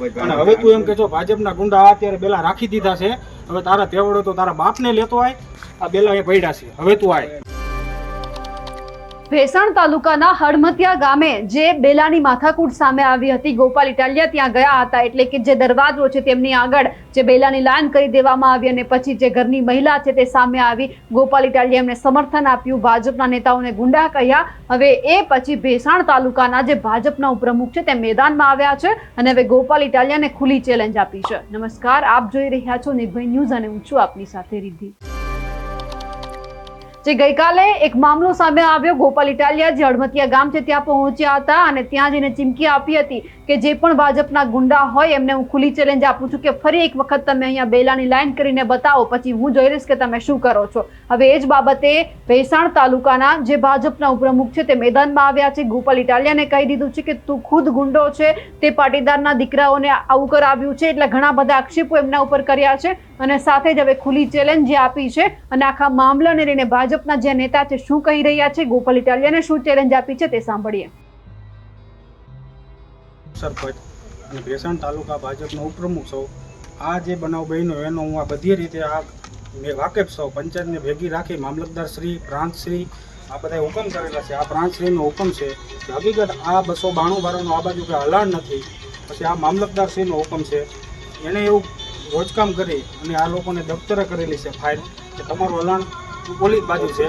અને હવે તું એમ કે છો ભાજપના ગુંડા અત્યારે બેલા રાખી દીધા છે. હવે તારા તેવડો તો તારા બાપને લેતો આય. આ બેલા એ પડ્યા છે. હવે તું આય. ભેસાણ તાલુકાના હડમતિયા ગામે જે બેલાની માથાકૂટ સામે આવી હતી, ગોપાલ ઇટાલિયા ત્યાં ગયા હતા. એટલે કે જે દરવાજો છે તેમની આગળ જે બેલાની લાઈન કરી દેવામાં આવી અને પછી જે ઘરની મહિલા છે તે સામે આવી. ગોપાલ ઇટાલિયા એમને સમર્થન આપ્યું. ભાજપના નેતાઓને ગુંડા કહ્યા. હવે એ પછી ભેસાણ તાલુકાના જે ભાજપના ઉપપ્રમુખ છે તે મેદાનમાં આવ્યા છે અને હવે ગોપાલ ઇટાલિયાને ખુલ્લી ચેલેન્જ આપી છે. નમસ્કાર. આપ જોઈ રહ્યા છો નિર્ભય ન્યૂઝ અને હું છું આપની સાથે રિદ્ધિ. જે ગઈકાલે એક મામલો સામે આવ્યો. ગોપાલ ઇટાલિયા જે અડમતિયા ગામ છે, ત્યાં પહોંચ્યા હતા અને ત્યાં જઈને ચીમકી આપી હતી. કે જે પણ ભાજપના ગુંડા હોય, એમને હું ખુલ્લી ચેલેન્જ આપું છું કે ફરી એક વખત તમે અહીંયા બેલાની લાઈન કરીને બતાવો. પછી હું જોઈ રહીશ કે તમે શું કરો છો. હવે એ જ બાબતે ભેસાણ તાલુકાના જે ભાજપના ઉપપ્રમુખ છે તે મેદાનમાં આવ્યા છે. ગોપાલ ઇટાલિયાને કહી દીધું છે કે તું ખુદ ગુંડો છે, તે પાટીદારના દીકરાઓને આવું કરાવ્યું છે, એટલે ઘણા બધા આક્ષેપો એમના ઉપર કર્યા છે અને સાથે જ હવે ખુલ્લી ચેલેન્જ જે આપી છે અને આખા મામલાને લઈને ભાજપના જે નેતા છે, શું કહી રહ્યા છે, ગોપાલ ઇટાલિયાને શું ચેલેન્જ આપી છે તે સાંભળીએ. સરપંચ અને ભેસાણ તાલુકા ભાજપનો ઉપપ્રમુખ સૌ આ જે બનાવ બન્યો એનો હું આ બધી રીતે આ મેં વાકેફ સૌ પંચાયતને ભેગી રાખી મામલતદાર શ્રી, પ્રાંત શ્રી, આ બધા હુકમ કરેલા છે. આ પ્રાંત શ્રીનો હુકમ છે કે હકીકત આ બસો બાણું બારાનું આ બાજુ કંઈ હલાણ નથી. પછી આ મામલતદાર શ્રીનો હુકમ છે. એણે એવું રોજકામ કરી અને આ લોકોને દફતરે કરેલી છે ફાઇલ કે તમારું હલાણ પોલીસ બાજુ છે.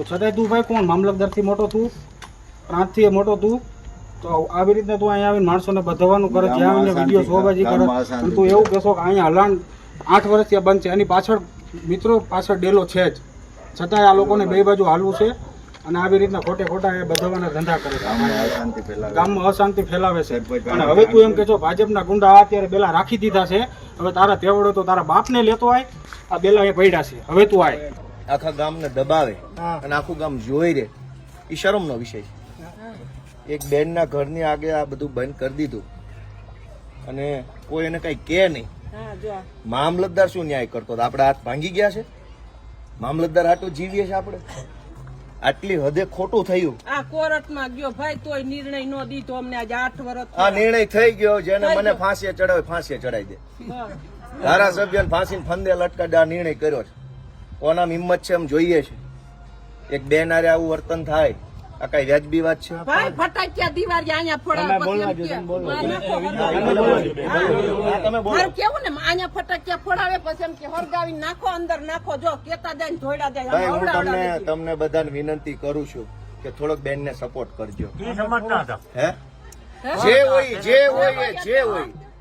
તો છતાંય તું ભાઈ કોણ? મામલતદારથી મોટો તું? પ્રાંતથી મોટો તું? તો આવી રીતના તું અહીંયા આવીને માણસોને બધાવાનું કરે જ્યાં આવીને વીડિયો શોબાજી કરે. અને તું એવું કહેશો કે અહીંયા હલાણ આઠ વર્ષથી આ બંધ છે. એની પાછળ મિત્રો પાછળ ડેલો છે જ. છતાંય આ લોકોને બે બાજુ હાલવું છે અને આવી રીતના ખોટે ખોટા એ બધાવાના ધંધા કરે છે. ગામમાં અશાંતિ ફેલાવે. છે. અને હવે તું એમ કે છો ભાજપના ગુંડા અત્યારે બેલા રાખી દીધા છે. હવે તારા તેવડો તો તારા બાપને લેતો આય. આ બેલા એ પડ્યા છે. હવે તું આય. આખા ગામને દબાવે અને આખું ગામ જોઈ રે એ શરમનો વિષય છે. એક બેનના ઘરની આગે આ બધું બંધ કરી દીધું. અને કોઈ એને કઈ કે નહીં. મામલતદાર શું ન્યાય કરતો? આપણે હાથ ભાંગી ગયા છે? મામલતદાર આટલું જીવીએ છે આપણે? આટલી હદે ખોટું થયું. આ કોર્ટમાં ગયો ભાઈ તોય નિર્ણય નો દીધો અમને. આજે આઠ વર્ષ આ નિર્ણય થઈ ગયો જેને મને ફાંસીએ ચડાવે ફાંસીએ ચડાવી દે. ધારાસભ્ય ફાંસીને ફંદે લટકાડે આ નિર્ણય કર્યો છે. કોના હિંમત છે એમ જોઈએ છે. એક બેન આરે આવું વર્તન થાય આ કઈ વ્યાજબી વાત છે? ભાઈ ફટાક્યા દીવાર અહીંયા ફોડાવે તમે બોલો. મારે કેવું ને અહીંયા ફટાક્યા ફોડાવે પછી એમ કે હરગાવી નાખો અંદર નાખો જો કેતા જાય ને ધોયડા જાય ભાઈ હું તમને તમને બધાને વિનંતી કરું છું કે થોડોક બેનને સપોર્ટ કરજો. હે? જે હોય જે હોય જે હોય.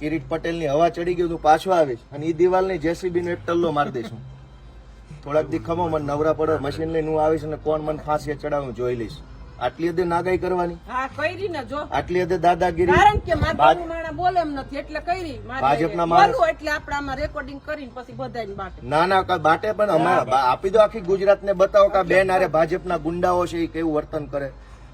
કિરીટ પટેલની હવા ચડી ગયું તું પાછો આવીશ. અને એ દિવાલની જેસીબી નો એક ટલ્લો મારી દઈશું થોડાક દી ખમો મને નવરા પડે મશીન લઈને હું આવીશ અને કોણ મને ફાંસી ચડાવું જોઈ લઈશ. આટલી હદે નાગાઈ કરવાની? ને આટલી હદે દાદાગીરી? કારણ કે મારા ભાજ- બાપુ માણા બોલે એમ નથી એટલે કરી ભાજપના માણસ- એટલે આપણે રેકોર્ડિંગ કરીને પછી બધાને બાટે. ના ના બાટે પણ આપી દો આખી ગુજરાતને બતાવો કે બેન આરે ભાજપના ગુંડાઓ છે એ કેવું વર્તન કરે?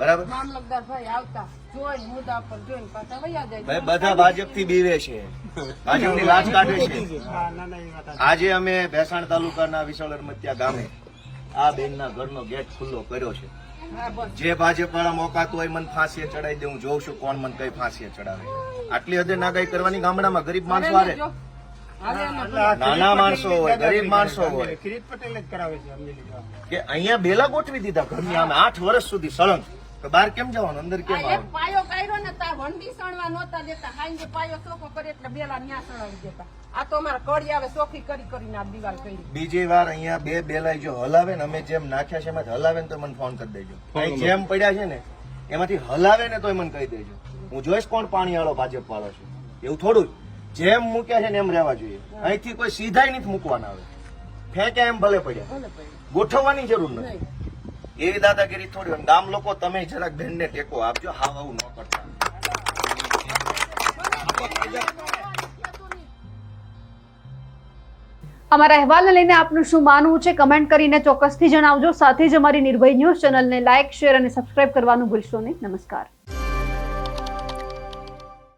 બરાબર? મામલતદાર ભાઈ આવતા. જોઈને મુદ્દા પર જોઈને પાછા વયા જાય. ભાઈ બધા ભાજપથી બીવે છે. ભાજપની લાજ કાઢે છે. આજે અમે ભેસાણ તાલુકાના વિશાળ અરમત્યા ગામે આ બેનના ઘરનો ગેટ ખુલ્લો કર્યો છે. જે ભાજપ વાળા મોકાતું હોય મને ફાંસીએ ચડાવી દે હું જોઉં છું કોણ મને કઈ ફાંસીએ ચડાવે. આટલી હદે નાગાઈ કરવાની ગામડામાં ગરીબ માણસો એને નાના માણસો હોય ગરીબ માણસો હોય. કિરીટ પટેલ જ કરાવે છે કે અહીંયા બેલા ગોઠવી દીધા ઘરની આમે આઠ વર્ષ સુધી સળંગ. તો બહાર કેમ જવાનું? અંદર કેમ આ એક આવવાનું? પાયો કાઢ્યો ને તાર વંડી સણવા નહોતા દેતા. હાંજે પાયો ચોખ્ખો કરે એટલે બેલા ન્યા સણાવી દેતા. આ તો અમારા કડી આવે ચોખ્ખી કરી કરીને આ દિવાલ કરી. બીજી વાર અહીંયા બે બેલાઈ જો હલાવે ને અમે જેમ નાખ્યા છે એમાંથી હલાવે ને તો મને ફોન કરી દેજો. અહીં જેમ પડ્યા છે ને એમાંથી હલાવે ને તોય મને કહી દેજો. હું જોઈશ કોણ પાણી વાળો ભાજપ વાળો છે. એવું થોડું જ. જેમ મૂક્યા છે ને એમ રહેવા જોઈએ. અહીંથી કોઈ સીધાય નથી મૂકવાના આવે ફેંક્યા એમ ભલે પડ્યા. ગોઠવવાની જરૂર નથી. એવી દાદાગીરી થોડી. ગામ લોકો તમે જરાક બેનને ટેકો આપજો. હાવ આવું ન કરતા. અમારા અહેવાલને લઈને આપનું શું માનવું છે? કમેન્ટ કરીને ચોક્કસથી જણાવજો. સાથે જ અમારી નિર્ભય ન્યૂઝ ચેનલને લાઇક, શેર અને સબસ્ક્રાઇબ કરવાનું ભૂલશો નહીં. નમસ્કાર.